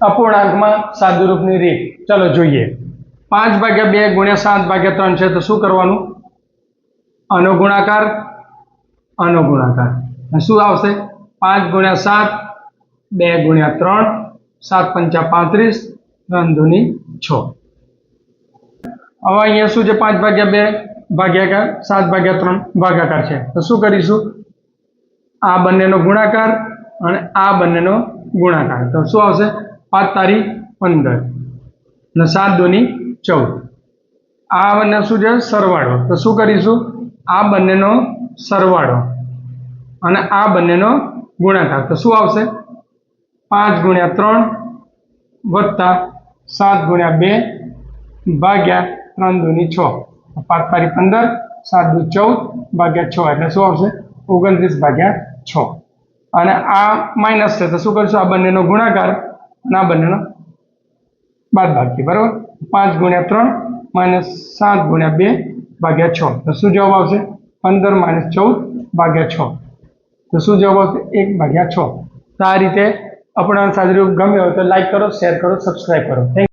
અપૂર્ણાંકમાં સાદુરૂપની રીત. ચલો જોઈએ. પાંચ ભાગ્યા બે ગુણ્યા સાત ભાગ્યા ત્રણ છે, તો શું કરવાનું? આનો ગુણાકાર આનો ગુણાકાર શું આવશે? પાંચ ગુણ્યા સાત, બે ગુણ્યા ત્રણ, સાત પંચા પાંત્રીસ, ત્રણ ધૂની છ. હવે અહીંયા શું છે? પાંચ ભાગ્યા બે ભાગ્યાકાર, સાત ભાગ્યા ત્રણ ભાગાકાર છે. તો શું કરીશું? આ બંનેનો ગુણાકાર અને આ બંનેનો ગુણાકાર. તો શું આવશે? પાંચ તારીખ પંદર ને સાત દોની ચૌદ. આ બંને શું છે? સરવાળો. તો શું કરીશું? આ બંનેનો સરવાળો અને આ બંનેનો ગુણાકાર. તો શું આવશે? પાંચ ગુણ્યા ત્રણ વત્તા સાત ગુણ્યા બે ભાગ્યા ત્રણ દુની છ. પાંચ તારીખ પંદર, સાત દુ ચૌદ ભાગ્યા છ. એટલે શું આવશે? ઓગણત્રીસ ભાગ્યા છ. અને આ માઇનસ છે. તો શું કરીશું? આ બંનેનો ગુણાકાર અને આ બંનેનો બાદ બાકી, બરાબર? પાંચ ગુણ્યા ત્રણ માઇનસ સાત ગુણ્યા બે ભાગ્યા છ. તો શું જવાબ આવશે? પંદર માઇનસ ચૌદ ભાગ્યા છ. તો શું જવાબ આવશે? એક ભાગ્યા છ. તો આ રીતે આપણને સાદુરૂપ ગમ્યો હોય તો લાઈક કરો, શેર કરો સબસ્ક્રાઈબ કરો.